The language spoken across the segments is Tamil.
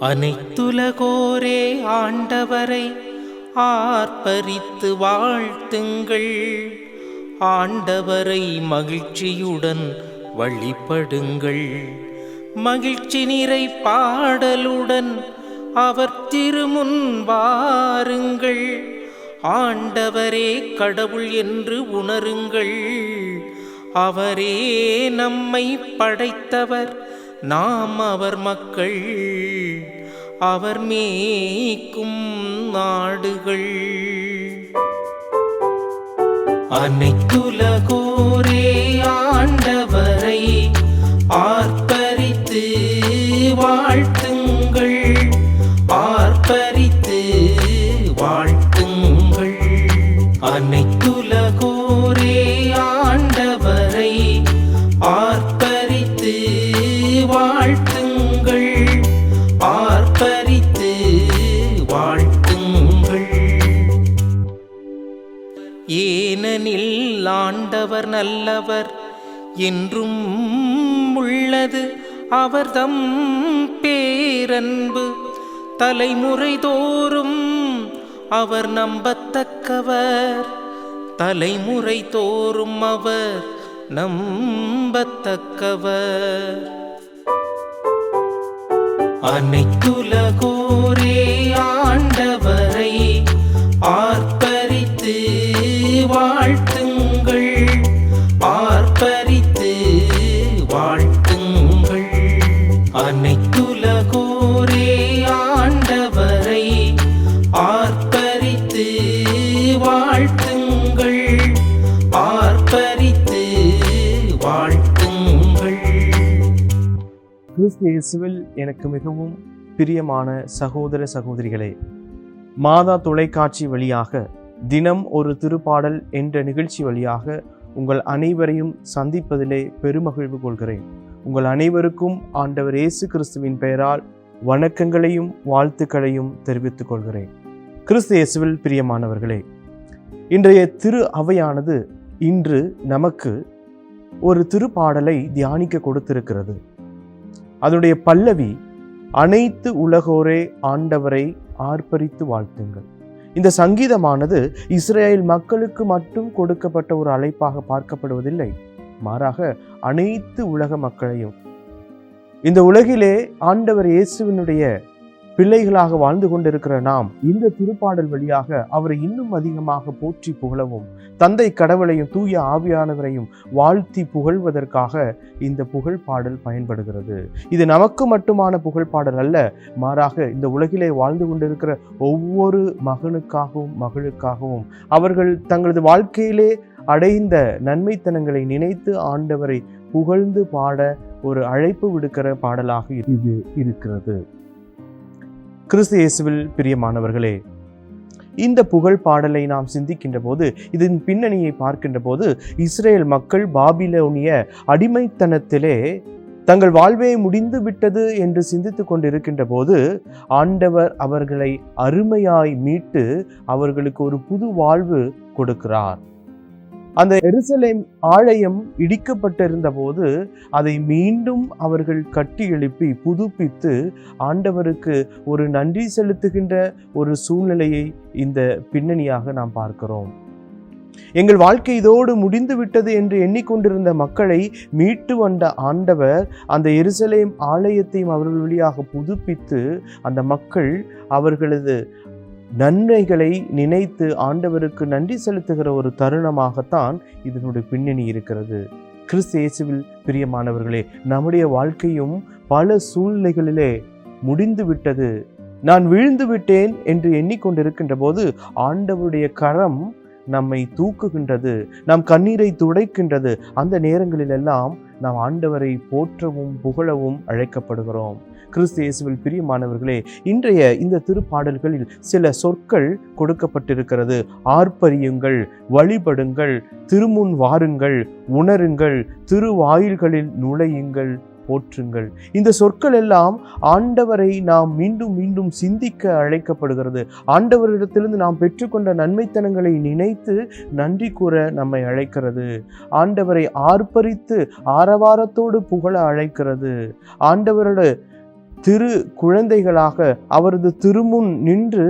அனைத்துலகோரே ஆண்டவரை ஆர்ப்பரித்து வாழ்த்துங்கள். ஆண்டவரை மகிழ்ச்சியுடன் வழிபடுங்கள். மகிழ்ச்சி நிறை பாடலுடன் அவர் திருமுன் வாருங்கள். ஆண்டவரே கடவுள் என்று உணருங்கள். அவரே நம்மை படைத்தவர். நாம் அவர் மக்கள் அவர் மேய்க்கும் நாடுகள். அனைத்துலகோரே ஆண்டவரை ஆர்ப்பரித்து வாழ்த்து ஆண்டவர் நல்லவர் என்றும் உள்ளது. அவர்தம் பேரன்பு தலைமுறை தோறும் அவர் நம்பத்தக்கவர். தலைமுறை தோறும் அவர் நம்பத்தக்கவர். அனைத்துலகோரே கிறிஸ்து இயேசுவில் எனக்கு மிகவும் பிரியமான சகோதர சகோதரிகளே மாதா தொலைக்காட்சி வழியாக தினம் ஒரு திருப்பாடல் என்ற நிகழ்ச்சி வழியாக உங்கள் அனைவரையும் சந்திப்பதிலே பெருமகிழ்வு கொள்கிறேன். உங்கள் அனைவருக்கும் ஆண்டவர் இயேசு கிறிஸ்துவின் பெயரால் வணக்கங்களையும் வாழ்த்துக்களையும் தெரிவித்துக் கொள்கிறேன். கிறிஸ்து இயேசுவில் பிரியமானவர்களே இன்றைய திரு அவையானது இன்று நமக்கு ஒரு திருப்பாடலை தியானிக்க கொடுத்திருக்கிறது. அதனுடைய பல்லவி அனைத்து உலகோரே ஆண்டவரை ஆர்ப்பரித்து வாழ்த்துங்கள். இந்த சங்கீதமானது இஸ்ரேல் மக்களுக்கு மட்டும் கொடுக்கப்பட்ட ஒரு அழைப்பாக பார்க்கப்படுவதில்லை. மாறாக அனைத்து உலக மக்களையும். இந்த உலகிலே ஆண்டவர் இயேசுவினுடைய பிள்ளைகளாக வாழ்ந்து கொண்டிருக்கிற நாம் இந்த திருப்பாடல் வழியாக அவரை இன்னும் அதிகமாக போற்றி புகழவும் தந்தை கடவுளையும் தூய ஆவியானவரையும் வாழ்த்தி புகழ்வதற்காக இந்த புகழ் பாடல் பயன்படுகிறது. இது நமக்கு மட்டுமான புகழ் பாடல் அல்ல மாறாக இந்த உலகிலே வாழ்ந்து கொண்டிருக்கிற ஒவ்வொரு மகனுக்காகவும் மகளுக்காகவும் அவர்கள் தங்களது வாழ்க்கையிலே அடைந்த நன்மைத்தனங்களை நினைத்து ஆண்டவரை புகழ்ந்து பாட ஒரு அழைப்பு விடுக்கிற பாடலாக இது இருக்கிறது. கிறிஸ்து இயேசுவில் பிரியமானவர்களே இந்த புகழ் பாடலை நாம் சிந்திக்கின்ற போது இதன் பின்னணியை பார்க்கின்ற போது இஸ்ரேல் மக்கள் பாபிலோனிய அடிமைத்தனத்திலே தங்கள் வாழ்வே முடிந்து விட்டது என்று சிந்தித்து கொண்டிருக்கின்ற போது ஆண்டவர் அவர்களை அருமையாய் மீட்டு அவர்களுக்கு ஒரு புது வாழ்வு கொடுக்கிறார். அந்த எருசலேம் ஆலயம் இடிக்கப்பட்டிருந்த போது அதை மீண்டும் அவர்கள் கட்டி எழுப்பி புதுப்பித்து ஆண்டவருக்கு ஒரு நன்றி செலுத்துகின்ற ஒரு சூழ்நிலையை இந்த பின்னணியாக நாம் பார்க்கிறோம். எங்கள் வாழ்க்கை இதோடு முடிந்து விட்டது என்று எண்ணிக்கொண்டிருந்த மக்களை மீட்டு வந்த ஆண்டவர் அந்த எருசலேம் ஆலயத்தையும் அவர்கள் வழியாக புதுப்பித்து அந்த மக்கள் அவர்களது நன்மைகளை நினைத்து ஆண்டவருக்கு நன்றி செலுத்துகிற ஒரு தருணமாகத்தான் இதனுடைய பின்னணி இருக்கிறது. கிறிஸ்து இயேசுவில் பிரியமானவர்களே நம்முடைய வாழ்க்கையும் பல சூழ்நிலைகளிலே முடிந்து விட்டது. நான் விழுந்து விட்டேன் என்று எண்ணிக்கொண்டிருக்கின்ற போது ஆண்டவருடைய கரம் நம்மை தூக்குகின்றது நம் கண்ணீரை துடைக்கின்றது. அந்த நேரங்களிலெல்லாம் நாம் ஆண்டவரை போற்றவும் புகழவும் அழைக்கப்படுகிறோம். கிறிஸ்து இயேசுவில் பிரியமானவர்களே இன்றைய இந்த திருப்பாடல்களில் சில சொற்கள் கொடுக்கப்பட்டிருக்கிறது. ஆர்ப்பரியுங்கள் வழிபடுங்கள் திருமுன் வாருங்கள் உணருங்கள் திருவாயில்களில் நுழையுங்கள். போற்றுங்கள். இந்த சொற்கள் எல்லாம் ஆண்டவரை நாம் மீண்டும் மீண்டும் சிந்திக்க அழைக்கப்படுகிறது. ஆண்டவரிடத்திலிருந்து நாம் பெற்றுக்கொண்ட நன்மைத்தனங்களை நினைத்து நன்றி கூற நம்மை அழைக்கிறது. ஆண்டவரை ஆர்ப்பரித்து ஆரவாரத்தோடு புகழ அழைக்கிறது. ஆண்டவரோட திரு குழந்தைகளாக அவரது திருமுன் நின்று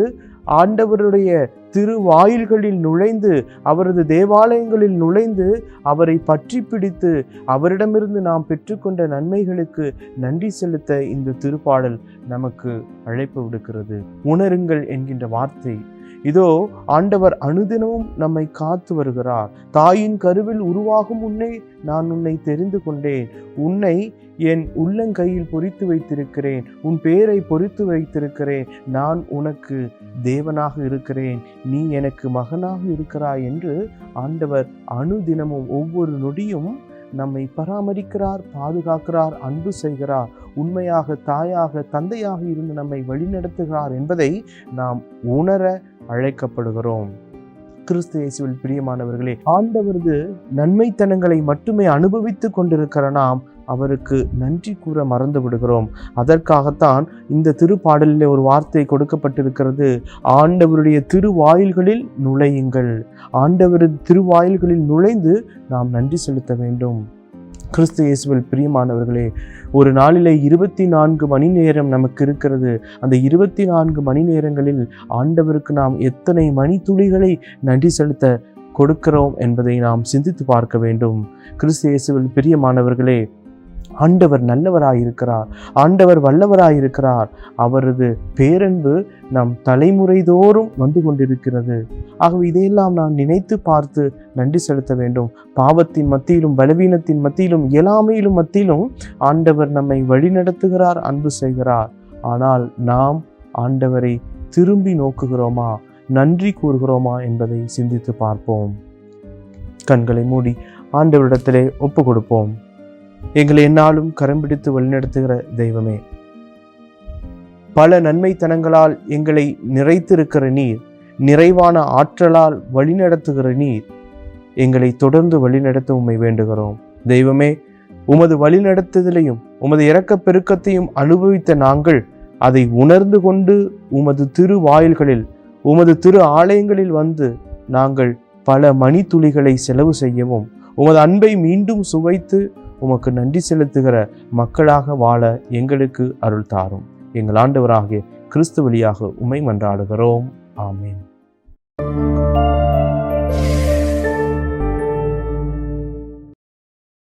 ஆண்டவருடைய திருவாயில்களில் நுழைந்து அவரது தேவாலயங்களில் நுழைந்து அவரை பற்றி பிடித்து அவரிடமிருந்து நாம் பெற்றுக்கொண்ட நன்மைகளுக்கு நன்றி செலுத்த இந்த திருப்பாடல் நமக்கு அழைப்பு விடுக்கிறது. உணருங்கள் என்கின்ற வார்த்தை. இதோ ஆண்டவர் அனுதினமும் நம்மை காத்து வருகிறார். தாயின் கருவில் உருவாகும் உன்னை நான் உன்னை தெரிந்து கொண்டேன். உன்னை என் உள்ளங்கையில் பொறித்து வைத்திருக்கிறேன் உன் பேரை பொறித்து வைத்திருக்கிறேன் நான் உனக்கு தேவனாக இருக்கிறேன் நீ எனக்கு மகனாக இருக்கிறாய் என்று ஆண்டவர் அணுதினமும் ஒவ்வொரு நொடியும் நம்மை பராமரிக்கிறார் பாதுகாக்கிறார் அன்பு செய்கிறார் உண்மையாக தாயாக தந்தையாக இருந்து நம்மை வழிநடத்துகிறார் என்பதை நாம் உணர அழைக்கப்படுகிறோம். கிறிஸ்து இயேசுவில் பிரியமானவர்களே ஆண்டவரது நன்மைத்தனங்களை மட்டுமே அனுபவித்துக் கொண்டிருக்கிற நாம் அவருக்கு நன்றி கூற மறந்து விடுகிறோம். அதற்காகத்தான் இந்த திருப்பாடலில் ஒரு வார்த்தை கொடுக்கப்பட்டிருக்கிறது. ஆண்டவருடைய திருவாயில்களில் நுழையுங்கள். ஆண்டவரின் திருவாயில்களில் நுழைந்து நாம் நன்றி செலுத்த வேண்டும். கிறிஸ்து இயேசுவில் பிரியமானவர்களே ஒரு நாளிலே இருபத்தி நான்கு மணி நேரம் நமக்கு இருக்கிறது. அந்த இருபத்தி நான்கு மணி நேரங்களில் ஆண்டவருக்கு நாம் எத்தனை மணித்துளிகளை நன்றி செலுத்த கொடுக்கிறோம் என்பதை நாம் சிந்தித்து பார்க்க வேண்டும். கிறிஸ்து இயேசுவில் பிரியமானவர்களே ஆண்டவர் நல்லவராயிருக்கிறார் ஆண்டவர் வல்லவராயிருக்கிறார். அவரது பேரன்பு நம் தலைமுறைதோறும் வந்து கொண்டிருக்கிறது. ஆகவே இதையெல்லாம் நாம் நினைத்து பார்த்து நன்றி செலுத்த வேண்டும். பாவத்தின் மத்தியிலும் பலவீனத்தின் மத்தியிலும் இயலாமையிலும் மத்தியிலும் ஆண்டவர் நம்மை வழிநடத்துகிறார் அன்பு செய்கிறார். ஆனால் நாம் ஆண்டவரை திரும்பி நோக்குகிறோமா? நன்றி கூறுகிறோமா என்பதை சிந்தித்து பார்ப்போம். கண்களை மூடி ஆண்டவரிடத்திலே ஒப்பு கொடுப்போம் எங்களை என்னாலும் கரம் பிடித்து வழிநடத்துகிற தெய்வமே. பல நன்மைத்தனங்களால் எங்களை நிறைத்திருக்கிற நீர் நிறைவான ஆற்றலால் வழிநடத்துகிற நீர் எங்களை தொடர்ந்து வழிநடத்த உண்மை வேண்டுகிறோம். தெய்வமே உமது வழிநடத்துதலையும் உமது இரக்கப் பெருக்கத்தையும் அனுபவித்த நாங்கள் அதை உணர்ந்து கொண்டு உமது திரு வாயில்களில் உமது திரு ஆலயங்களில் வந்து நாங்கள் பல மணித்துளிகளை செலவு செய்யவும் உமது அன்பை மீண்டும் சுவைத்து உமக்கு நன்றி செலுத்துகிற மக்களாக வாழ எங்களுக்கு அருள் தாரும். எங்கள் ஆண்டவராகிய கிறிஸ்து வழியாக உமை மன்றாடுகிறோம். ஆமேன்.